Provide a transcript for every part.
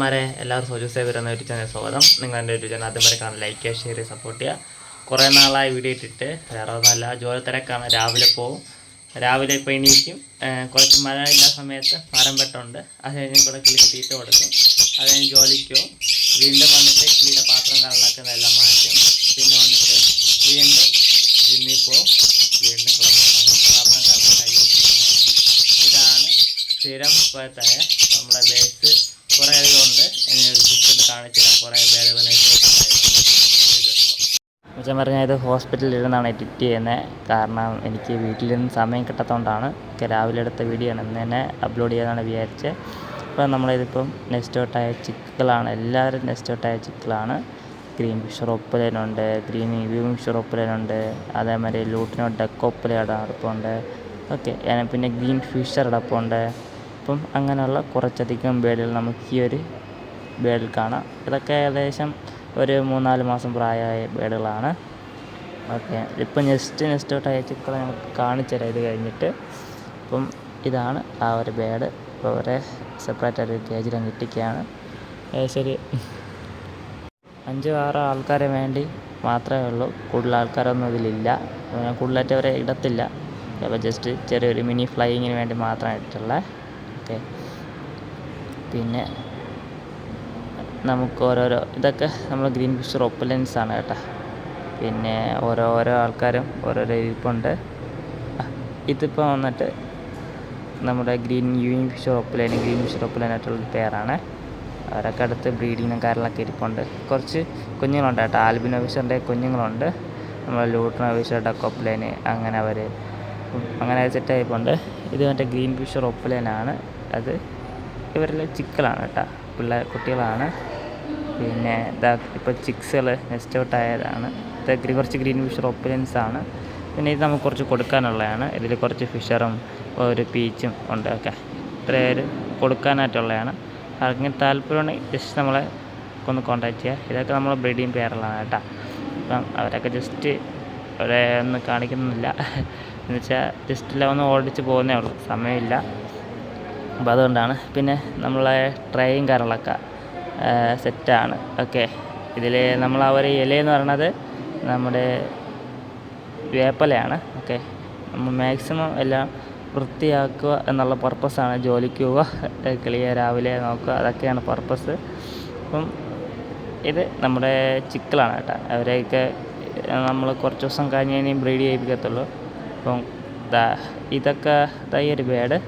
മച്ചന്മാരെ എല്ലാവരും Soju സേവരുന്ന YouTube channel സ്വാഗതം. നിങ്ങളുടെ യൂട്യൂബ് ചാനൽ ആദ്യം വരെ കാണാൻ ലൈക്ക് ഷെയർ ചെയ്യുക സപ്പോർട്ട് ചെയ്യുക. കുറേ നാളായി വീഡിയോ ഇട്ടിട്ട് വേറെ ഒന്നല്ല ജോലി തിരക്കാണ്. രാവിലെ പോവും. രാവിലെ ഇപ്പോൾ എണീക്കും. കുറച്ച് മഴ ഇല്ലാത്ത സമയത്ത് മരം പെട്ടുണ്ട് അത് കഴിഞ്ഞ് കൂടെ കിളിക്ക് തീറ്റ കൊടുക്കും. അത് കഴിഞ്ഞ് ജോലിക്കും വീണ്ടും വന്നിട്ട് കിളിയുടെ പാത്രം കള്ളാക്കുന്ന എല്ലാം മാറ്റും. പിന്നെ വന്നിട്ട് വീണ്ടും ജിമ്മിൽ പോവും. വീണ്ടും പാത്രം കാണാൻ കൈ ഇതാണ് സ്ഥിരം പോയത്തായ നമ്മുടെ ബേസ് പേരുകൾ മച്ചാൻ പറഞ്ഞാൽ ഇത് ഹോസ്പിറ്റലിൽ ഇരുന്നാണ് എഡിറ്റ് ചെയ്യുന്നത്. കാരണം എനിക്ക് വീട്ടിലിരുന്ന് സമയം കിട്ടാത്തതുകൊണ്ടാണ് രാവിലെ എടുത്ത വീഡിയോ ആണ്. ഇന്ന് തന്നെ അപ്ലോഡ് ചെയ്യാനാണ് വിചാരിച്ചത് അപ്പോൾ നമ്മളിതിപ്പം നെക്സ്റ്റ് ഔട്ടായ ചിക്കുകളാണ്. എല്ലാവരും നെക്സ്റ്റ് ഔട്ടായ ചിക്കുകളാണ്. ഗ്രീൻ ഫിഷർ ഒപ്പലേനുണ്ട് ഗ്രീൻ വ്യൂവിങ് ഫിഷർ ഒപ്പലേനുണ്ട് അതേമാതിരി ലൂട്ടിനോ ഡെക്ക് ഒപ്പല അടപ്പുണ്ട്. ഓക്കെ പിന്നെ ഗ്രീൻ ഫിഷർ അടപ്പുണ്ട്. അപ്പം അങ്ങനെയുള്ള കുറച്ചധികം ബേഡുകൾ നമുക്ക് ഈ ഒരു ബേഡിൽ ഇതൊക്കെ ഏകദേശം ഒരു മൂന്നാൽ മാസം പ്രായമായ ബേഡുകളാണ് ഓക്കെ. ഇപ്പം ജസ്റ്റ് ഔട്ടായ ചിക്കളെ നമുക്ക് കാണിച്ചു തരാം. ഇത് കഴിഞ്ഞിട്ട് അപ്പം ഇതാണ് ആ ഒരു ബേഡ് ഇപ്പോൾ അവരെ സെപ്പറേറ്റ് ഒരു കേജിൽ അങ്ങ് ഇട്ടിക്കുകയാണ് ഏകദേശം അഞ്ചോ ആറോ ആൾക്കാരെ വേണ്ടി മാത്രമേ ഉള്ളൂ. കൂടുതൽ ആൾക്കാരൊന്നും ഇതിലില്ല. കൂടുതലായിട്ട് അവരെ ഇടത്തില്ല. അപ്പോൾ ജസ്റ്റ് ചെറിയൊരു മിനി ഫ്ലൈയിങ്ങിന് വേണ്ടി മാത്രമാണ് ഇട്ടിട്ടുള്ളത് ഓക്കെ. പിന്നെ നമുക്ക് ഓരോരോ ഇതൊക്കെ നമ്മൾ ഗ്രീൻ ഫിഷർ ഒപ്പലൻസ് ആണ് കേട്ടോ. പിന്നെ ഓരോ ഓരോ ആൾക്കാരും ഓരോരോ ഇരിപ്പുണ്ട്. ഇതിപ്പോൾ വന്നിട്ട് നമ്മുടെ green euwing Fischer opaline green Fischer ഒപ്പലൈനായിട്ടുള്ള പേരാണ് അവരൊക്കെ അടുത്ത് ബ്രീഡിങ്ങും കാര്യങ്ങളൊക്കെ ഇരിപ്പുണ്ട്. കുറച്ച് കുഞ്ഞുങ്ങളുണ്ട് കേട്ടോ. ആൽബിനോ ഫിഷറിന്റെ കുഞ്ഞുങ്ങളുണ്ട്. നമ്മൾ ലൂട്ടണോ ഫിഷറുടെ കൊപ്പലൈന് അങ്ങനെ അവർ അങ്ങനെ സെറ്റ് ആയിപ്പുണ്ട് ഇത് മറ്റേ ഗ്രീൻ ഫിഷർ ഒപ്പലൈനാണ് അത് ഇവരിലെ ചിക്കലാണ് കേട്ടോ. പിള്ളേർ കുട്ടികളാണ്. പിന്നെ ഇതാ ഇപ്പോൾ ചിക്സുകൾ നെസ്റ്റ് ഔട്ട് ആയതാണ്. ഇത് കുറച്ച് ഗ്രീൻ ഫിഷർ ഒപ്പലൻസ് ആണ്. പിന്നെ ഇത് നമുക്ക് കുറച്ച് കൊടുക്കാനുള്ളതാണ്. ഇതിൽ കുറച്ച് ഫിഷറും ഒരു പീച്ചും ഉണ്ട്. ഓക്കെ. ഇത്രയും കൊടുക്കാനായിട്ടുള്ളതാണ്. ആർക്കെങ്കിലും താല്പര്യമുണ്ടെങ്കിൽ ജസ്റ്റ് നമ്മളെ ഒന്ന് കോൺടാക്ട് ചെയ്യുക ഇതൊക്കെ നമ്മൾ ബ്രീഡിങ് പേരുള്ളതാണ് കേട്ടോ. അപ്പം അവരൊക്കെ ജസ്റ്റ് അവരെ ഒന്ന് കാണിക്കുന്നില്ല. എന്നുവെച്ചാൽ ജസ്റ്റ് എല്ലാം ഒന്ന് ഓടിച്ച് പോകുന്നേ ഉള്ളൂ. സമയമില്ല. അപ്പോൾ അതുകൊണ്ടാണ്. പിന്നെ നമ്മളെ ട്രേയും കാര്യങ്ങളൊക്കെ സെറ്റാണ്. ഓക്കെ. ഇതിൽ നമ്മൾ ആ ഒരു ഇലയെന്ന് പറയണത് നമ്മുടെ വേപ്പലയാണ്. ഓക്കെ. നമ്മൾ മാക്സിമം എല്ലാം വൃത്തിയാക്കുക എന്നുള്ള പർപ്പസാണ് ജോലിക്ക് പോവുക കിളിയെ രാവിലെ നോക്കുക അതൊക്കെയാണ് പർപ്പസ്. അപ്പം ഇത് നമ്മുടെ ചിക്കളാണ് കേട്ടോ. അവരെയൊക്കെ നമ്മൾ കുറച്ച് ദിവസം കഴിഞ്ഞ് കഴിഞ്ഞാൽ ബ്രീഡ് ചെയ്യിപ്പിക്കത്തുള്ളൂ. അപ്പം ഇതൊക്കെ ഈ ഒരു ബേഡ്.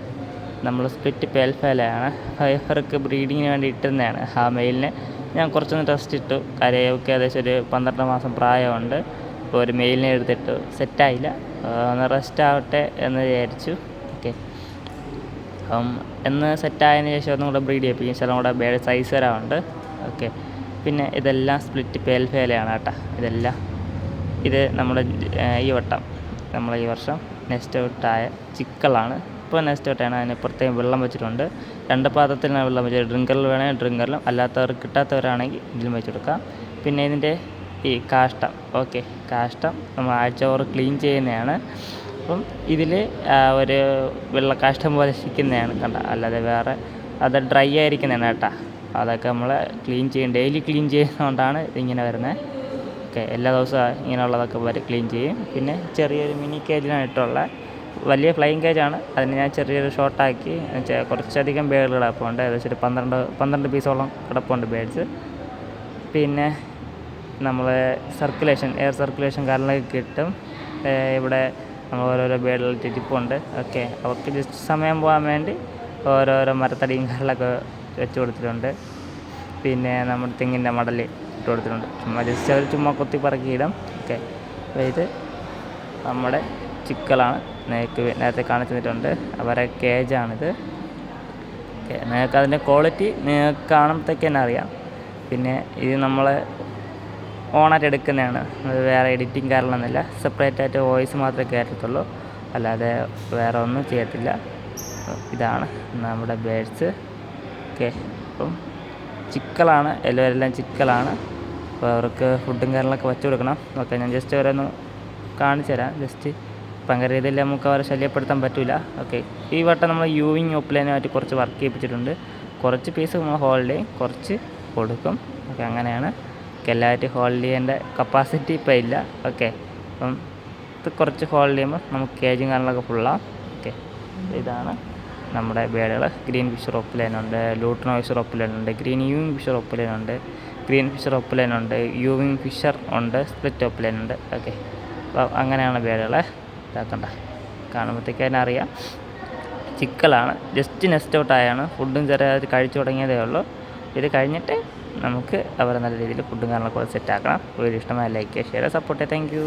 നമ്മൾ സ്പ്ലിറ്റ് പേൽഫേലയാണ് ഫൈഫർക്ക് ബ്രീഡിങ്ങിന് വേണ്ടി ഇട്ടുന്നതാണ് ആ മെയിലിനെ ഞാൻ കുറച്ചൊന്ന് ടെസ്റ്റ് ഇട്ടു. കരയൊക്കെ ഏകദേശം ഒരു പന്ത്രണ്ട് മാസം പ്രായമുണ്ട്. അപ്പോൾ ഒരു മെയിലിനെ എടുത്തിട്ടു. സെറ്റായില്ല ഒന്ന് റെസ്റ്റ് ആവട്ടെ എന്ന് വിചാരിച്ചു. ഓക്കെ അപ്പം എന്ന് സെറ്റായതിന് ശേഷം ഒന്നും കൂടെ ബ്രീഡ് ചെയ്യിപ്പിക്കും. ചില കൂടെ ബേഡ് സൈസ് വരാറുണ്ട്. ഓക്കെ പിന്നെ ഇതെല്ലാം സ്പ്ലിറ്റ് പേൽഫേലയാണ് കേട്ടോ. ഇതെല്ലാം. ഇത് നമ്മുടെ ഈ വട്ടം. നമ്മളെ ഈ വർഷം നെക്സ്റ്റ് ഔട്ടായ ചിക്കളാണ്. ഇപ്പോൾ നെക്സ്റ്റ് തൊട്ടാണ് അതിന് പ്രത്യേകം വെള്ളം വെച്ചിട്ടുണ്ട്. രണ്ട് പാത്രത്തിലാണ് വെള്ളം വെച്ചത് ഡ്രിങ്കറിൽ വേണമെങ്കിൽ ഡ്രിങ്കറിലും അല്ലാത്തവർ കിട്ടാത്തവരാണെങ്കിൽ ഇതിലും വെച്ചെടുക്കാം പിന്നെ ഇതിന്റെ ഈ കാഷ്ടം ഓക്കെ കാഷ്ടം നമ്മൾ ആഴ്ച ക്ലീൻ ചെയ്യുന്നതാണ്. അപ്പം ഇതിൽ ഒരു വെള്ള കാഷ്ടം പോലെ ഇരിക്കുന്നതാണ് കണ്ട. അല്ലാതെ വേറെ അത് ഡ്രൈ ആയിരിക്കുന്നതാണ് കേട്ടോ. അതൊക്കെ നമ്മൾ ക്ലീൻ ചെയ്യും. ഡെയിലി ക്ലീൻ ചെയ്യുന്നതുകൊണ്ടാണ് ഇതിങ്ങനെ വരുന്നത്. ഓക്കെ എല്ലാ ദിവസവും ഇങ്ങനെയുള്ളതൊക്കെ വരെ ക്ലീൻ ചെയ്യും. പിന്നെ ചെറിയൊരു മിനി കേജിനാണ് ഇട്ടുള്ള വലിയ ഫ്ലൈയിങ് ആണ് അതിന് ഞാൻ ചെറിയൊരു ഷോർട്ടാക്കി കുറച്ചധികം ബേഡുകൾ കിടപ്പുണ്ട് ഏകദേശം ഒരു പന്ത്രണ്ട് പന്ത്രണ്ട് പീസോളം കിടപ്പുണ്ട് ബേഡ്സ്. പിന്നെ നമ്മൾ സർക്കുലേഷൻ എയർ സർക്കുലേഷൻ കാര്യങ്ങളൊക്കെ കിട്ടും. ഇവിടെ നമ്മൾ ഓരോരോ ബേഡുകൾ ഇരിപ്പുണ്ട്. ഓക്കെ അവർക്ക് ജസ്റ്റ് സമയം പോകാൻ വേണ്ടി ഓരോരോ മരത്തടിയും കാര്യങ്ങളൊക്കെ വെച്ച് കൊടുത്തിട്ടുണ്ട്. പിന്നെ നമ്മുടെ തെങ്ങിന്റെ മടൽ ഇട്ട് കൊടുത്തിട്ടുണ്ട്. ചുമ്മാ ജസ്റ്റ് അവർ ചുമ്മാ കൊത്തി പറക്കിയിടും. ഓക്കെ ഇത് നമ്മുടെ ചിക്കലാണ്. നിങ്ങൾക്ക് നേരത്തെ കാണിച്ചു തന്നിട്ടുണ്ട് അവരെ കേജാണിത് നിങ്ങൾക്ക് അതിന്റെ ക്വാളിറ്റി നിങ്ങൾക്ക് കാണുമ്പോഴത്തേക്ക് തന്നെ അറിയാം. പിന്നെ ഇത് നമ്മൾ ഓണായിട്ട് എടുക്കുന്നതാണ്. അത് വേറെ എഡിറ്റിംഗ് കാര്യങ്ങളൊന്നുമില്ല സെപ്പറേറ്റ് ആയിട്ട് വോയിസ് മാത്രമേ കയറ്റത്തുള്ളൂ. അല്ലാതെ വേറെ ഒന്നും ചെയ്യത്തില്ല. ഇതാണ് നമ്മുടെ ബേഡ്സ് ഓക്കെ അപ്പം ചിക്കലാണ്. എല്ലാവരെല്ലാം ചിക്കലാണ്. അപ്പോൾ അവർക്ക് ഫുഡും കാര്യങ്ങളൊക്കെ വെച്ച് കൊടുക്കണം. ഓക്കെ ഞാൻ ജസ്റ്റ് ഓരോന്ന് കാണിച്ചു തരാം ജസ്റ്റ് ഭയങ്കര രീതിയിൽ നമുക്ക് അവരെ ശല്യപ്പെടുത്താൻ പറ്റില്ല ഓക്കെ ഈ വട്ടം നമ്മൾ യൂവിങ് ഒപ്പിലൈനുമായിട്ട് കുറച്ച് വർക്ക് ചെയ്യിപ്പിച്ചിട്ടുണ്ട്. കുറച്ച് പീസ് നമ്മൾ ഹോൾഡ് ചെയ്യും കുറച്ച് കൊടുക്കും. ഓക്കെ അങ്ങനെയാണ്. എല്ലാവരും ഹോൾഡ് ചെയ്യേണ്ട കപ്പാസിറ്റി ഇപ്പം ഇല്ല. ഓക്കെ അപ്പം ഇത് കുറച്ച് ഹോൾഡ് ചെയ്യുമ്പോൾ നമുക്ക് കേജും കാര്യങ്ങളൊക്കെ ഫുള്ളാണ് ഓക്കെ ഇതാണ് നമ്മുടെ ബേഡുകൾ ഗ്രീൻ ഫിഷർ ഒപ്പുലൈനുണ്ട് ലൂട്ടണോ ഫിഷർ ഒപ്പുലൈനുണ്ട് ഗ്രീൻ യൂവിങ് ഫിഷർ ഒപ്പുലൈനുണ്ട് ഗ്രീൻ ഫിഷർ ഒപ്പുലൈനുണ്ട് യൂവിങ് ഫിഷർ ഉണ്ട്. സ്പ്ലിറ്റ് ഒപ്പുലൈനുണ്ട് ഓക്കെ അപ്പോൾ അങ്ങനെയാണ് ബേഡുകളെ ഇതാക്കണ്ട. കാണുമ്പോഴത്തേക്ക് തന്നെ അറിയാം. ചിക്കലാണ്. ജസ്റ്റ് നെസ്റ്റ് ഔട്ടായാണ് ഫുഡും ചെറിയ കഴിച്ചു തുടങ്ങിയതേ ഉള്ളൂ. ഇത് കഴിഞ്ഞിട്ട് നമുക്ക് അവരെ നല്ല രീതിയിൽ ഫുഡും കാര്യങ്ങളൊക്കെ സെറ്റ് ആക്കണം. വീഡിയോ ഇഷ്ടമായ ലൈക്ക് ഷെയർ സപ്പോർട്ട് താങ്ക്